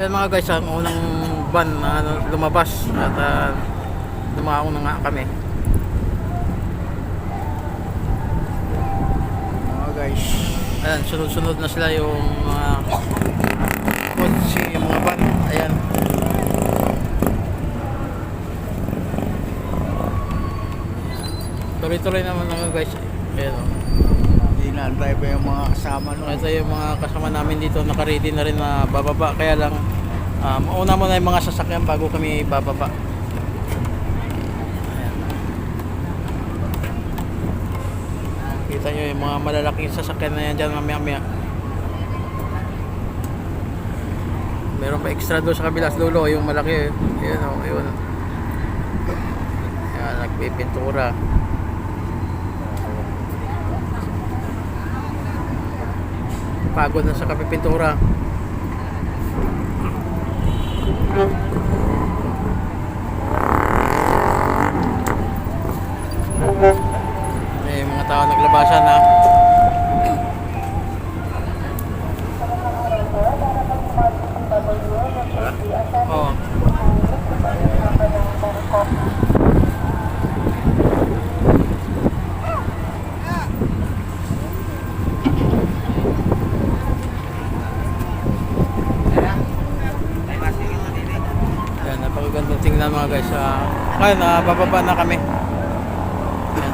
Yan mga guys, ang unang van na ano, lumabas at uh, dumako na nga kami. Mga guys, ayan, sunod-sunod na sila yung mga kotse, yung mga van. Ayan. Tuloy-tuloy naman mga guys. Ayan o. Inaantay pa yung mga kasama no? Ito yung mga kasama namin dito naka-ready na rin na bababa kaya lang um, una muna yung mga sasakyan bago kami bababa. Kita nyo yung mga malalaking sasakyan na yan dyan mamaya maya. Meron pa extra doon sa kabilas dulo yung malaki. Yun o, yun. Ayan, nagpipintura. Pagod na sa kapipintura. May mga tao naglabasan ha Oo. Yan, napakagandang tingnan mga guys. Ngayon, uh, bababa na kami. Yan.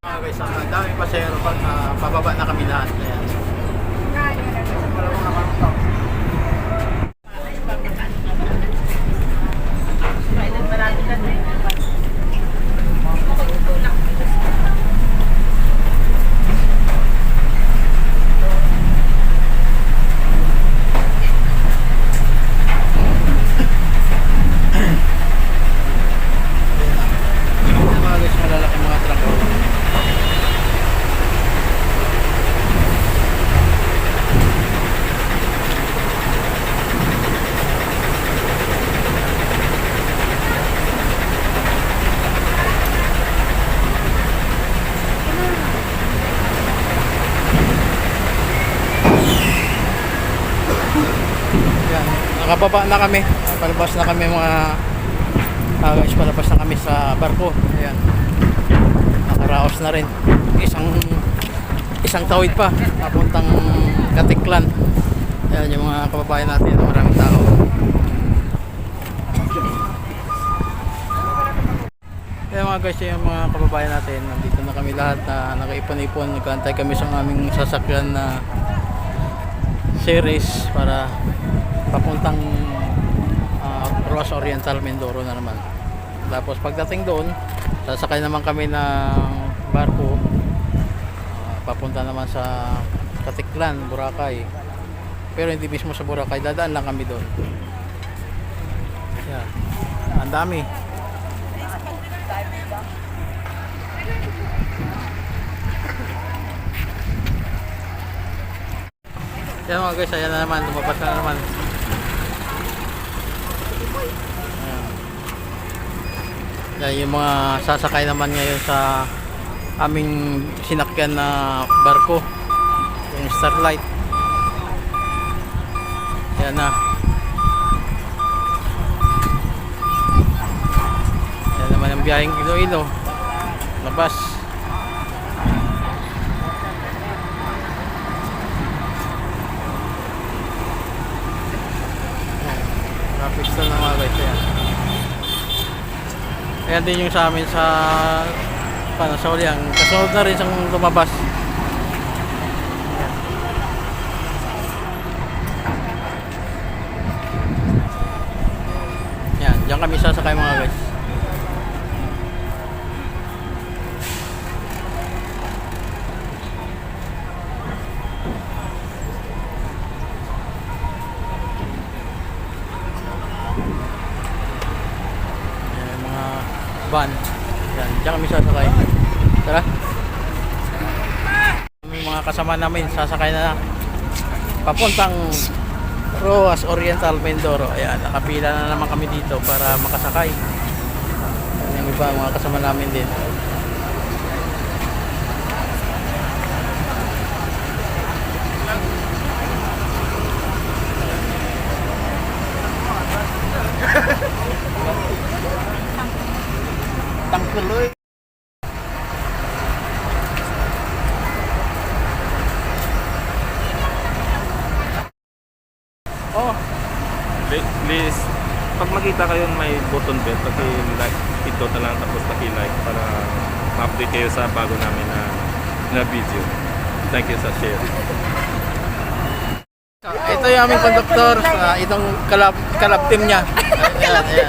Mga guys, ang daming pasayero pag uh, bababa na kami lahat. Ayan. Yan, mga guys, malalaki mga truck. Yan, nakababa na kami. Palabas na kami mga Ah, guys, palabas na kami sa barko. Ayan. Nakaraos na rin. Isang isang tawid pa papuntang Katiklan. Ayan yung mga kababayan natin, maraming tao. Ayan mga guys, yung mga kababayan natin, nandito na kami lahat na nakaipon-ipon, nagkantay kami sa aming sasakyan na series para papuntang uh, Roas Oriental Mindoro na naman. Tapos pagdating doon, sasakay naman kami ng barko ah, papunta naman sa Katiklan, Boracay. Pero hindi mismo sa Boracay, dadaan lang kami doon. Yan. Ang dami. Yan mga guys, ayan na naman, lumabas na naman. Yan yung mga sasakay naman ngayon sa aming sinakyan na barko. Yung Starlight. Yan na. Yan naman ang biyaheng Iloilo. Labas. Traffic stall na mga guys. Ayan. Ayan din yung sa amin sa paano sa uli ang kasunod na rin siyang lumabas. Yan, diyan kami sasakay mga guys. naman namin sasakay na papuntang Roas Oriental Mindoro. Ayan nakapila na naman kami dito para makasakay. Yung iba mga kasama namin din. Tangkuloy. Makita kayo may button bell, paki-like, ito na lang tapos paki-like para ma-update kayo sa bago namin na, na video. Thank you sa share. ito yung aming conductor. Uh, itong kalab, kalab team niya. Ayan, ayan.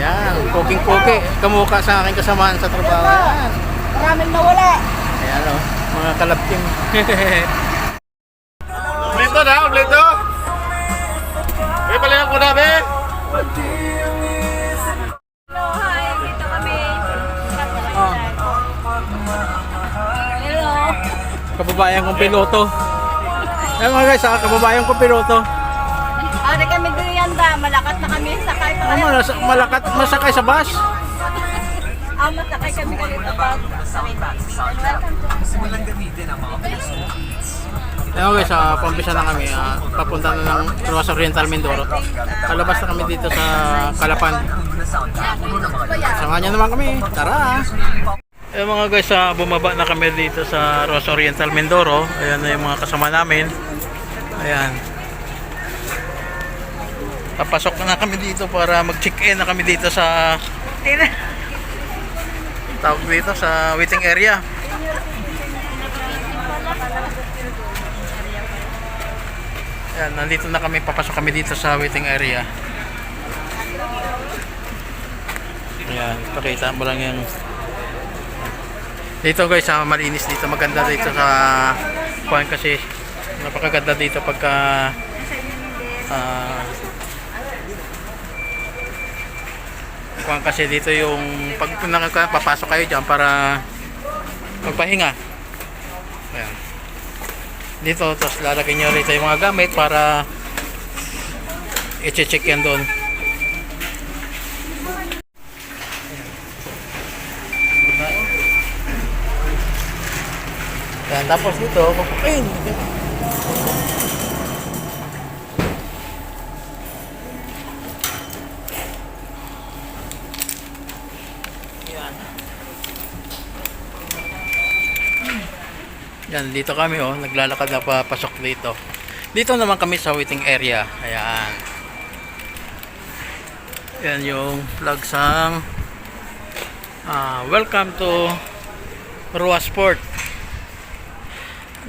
Ayan, poking-poke. Kamukha sa aking kasamaan sa trabaho. Ayan. Maraming nawala. Ayan o, mga kalab team. Blito na, blito! Eh, pala ko na, be! Hello, hi. Dito kami. Hello. kababayan kong piloto. Ayan mga guys, ah, kababayan kong piloto. Ari kami Guyanda. Malakat na kami sakay pa. Ano, nasa, malakat, masakay sa bus. Ah, masakay kami ganito pa. Ayan guys, uh, pampisa na kami. ah, papunta na ng Ruas Oriental Mindoro. Palabas na kami dito sa Kalapan. Samahan niyo naman kami. Tara! Eh mga guys, ah, bumaba na kami dito sa Ruas Oriental Mindoro. Ayan na yung mga kasama namin. Ayan. Papasok na kami dito para mag-check-in na kami dito sa tawag dito sa waiting area. Ayan, nandito na kami, papasok kami dito sa waiting area. Ayan, pakita mo lang yung dito guys, ah, malinis dito, maganda dito sa kuhan kasi napakaganda dito pagka ah kuhan kasi dito yung pag nakaka- kayo dyan para magpahinga. Ayan dito tapos lalagay nyo rito yung mga gamit para i-check yan doon. Yan tapos dito papakin Yan, dito kami oh, naglalakad na papasok dito. Dito naman kami sa waiting area. Ayan. Yan yung flagsang ah, welcome to Ruas Port.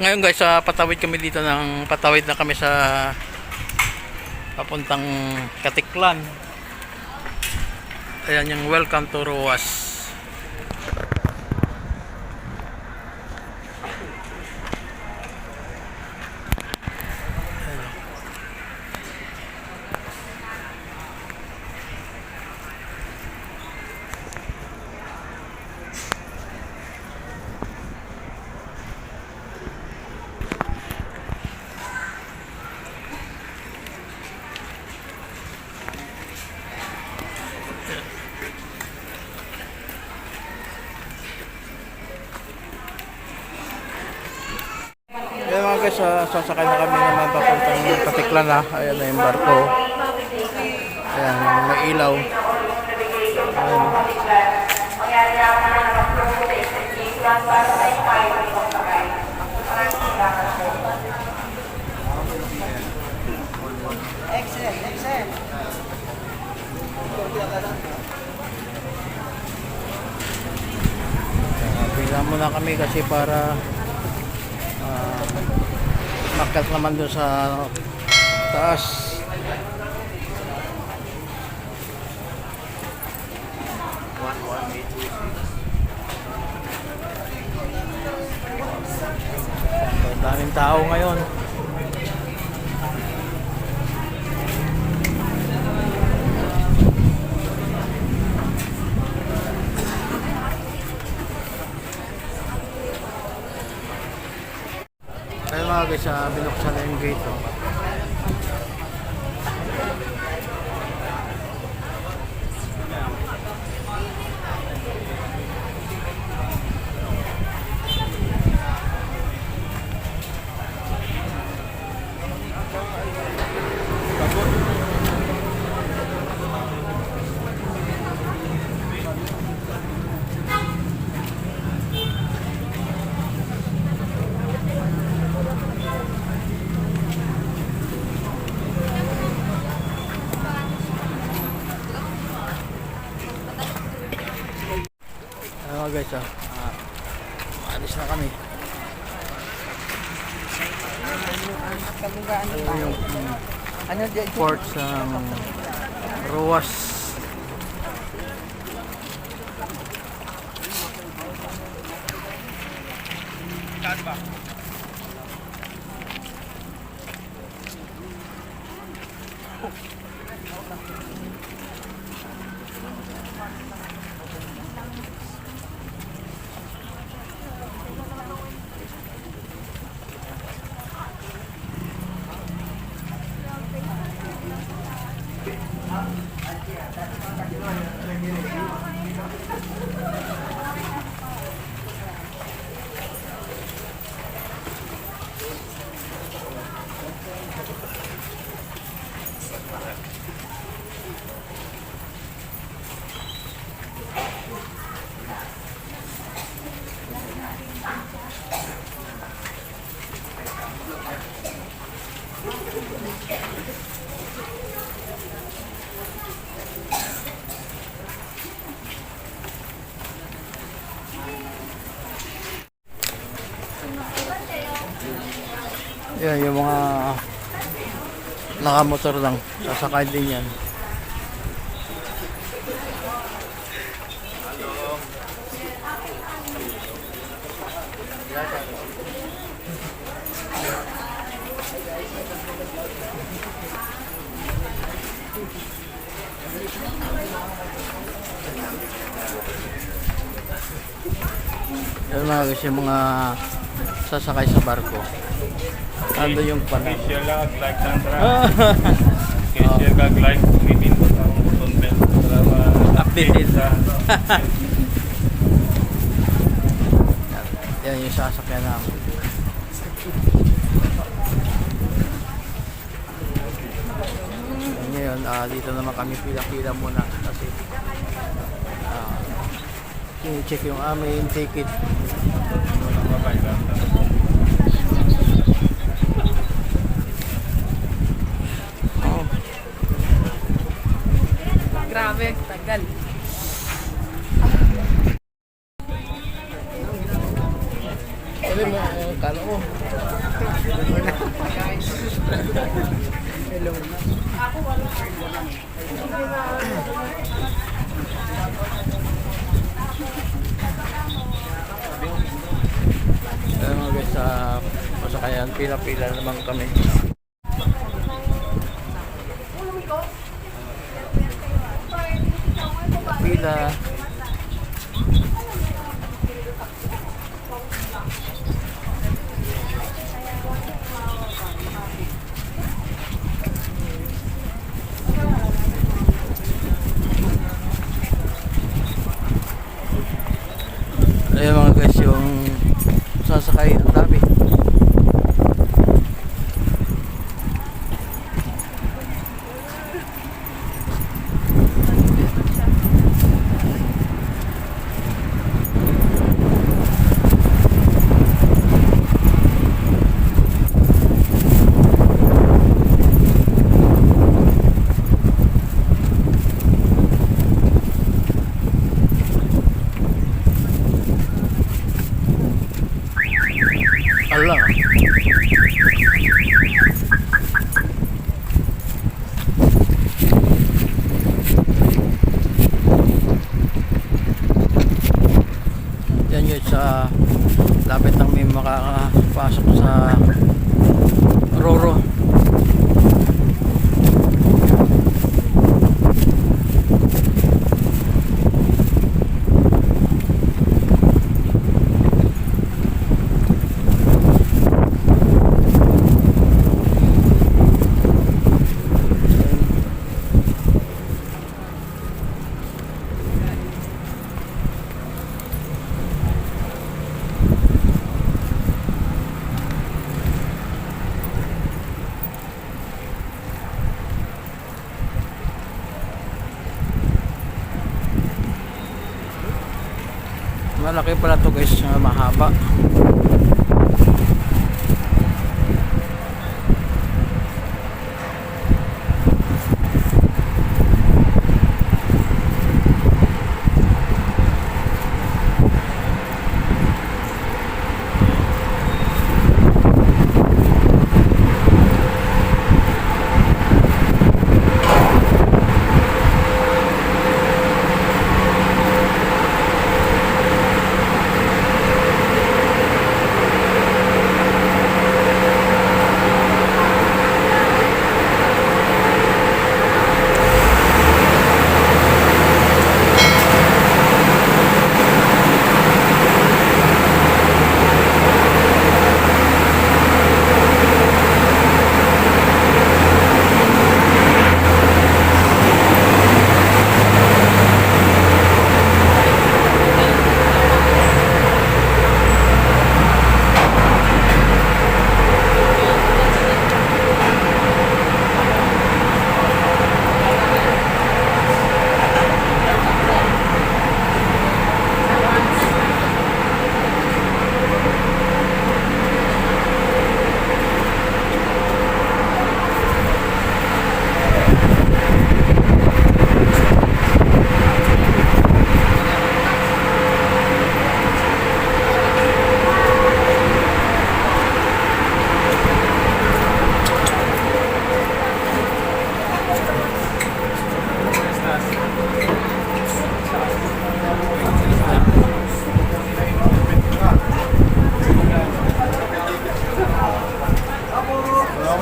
Ngayon guys, sa patawid kami dito ng patawid na kami sa papuntang Katiklan. Ayan yung welcome to Ruas. Guys, ah, sasakay na kami naman papuntang Katiklan na. Ayan na yung barko. Ayan, may ilaw. Ayan. Pila muna kami kasi para makat naman doon sa taas. Daming tao ngayon. Guys, ah, binuksan na yung gate. Oh. Guys ah. Ah, Alis na kami. Ito yung Ano dyan? port sa Ruas. Yan, yung mga nakamotor lang. Sasakay din yan. Yan mga guys, yung mga sasakay sa barko. Ando yung pala. Official lang, like Sandra. Ah. Official kag like, pipindot ang button bell para Updated. sa Yan yung sasakyan namin. Ngayon, ah, dito naman kami pila-pila muna kasi ah, check yung aming ticket. Oh, Grabe, tagal. Sabi mo, uh, kala mo. Hello. mga guys, sa masakayan, pila-pila naman kami. Pila. Ayun mga guys, yung sasakay ang dami. Ala. Yan yun sa lapit ng may makakapasok sa Roro. Malaki pala to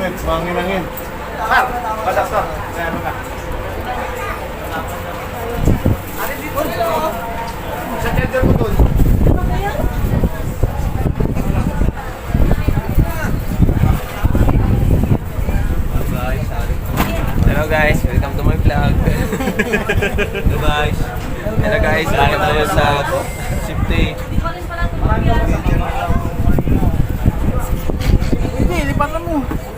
guys, uh, mahaba. hangin-hangin. Sir, patas to. Sir, ka. Sa tender mo doon. Hello guys, welcome to my vlog. Hello guys. Hello guys, bakit tayo sa safety? Hindi, lipatan mo.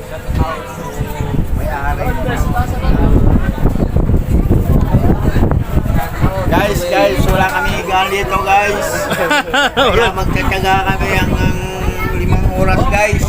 Guys, guys, wala kami higaan dito, guys. Kaya magtsatsaga kami hanggang limang oras, guys.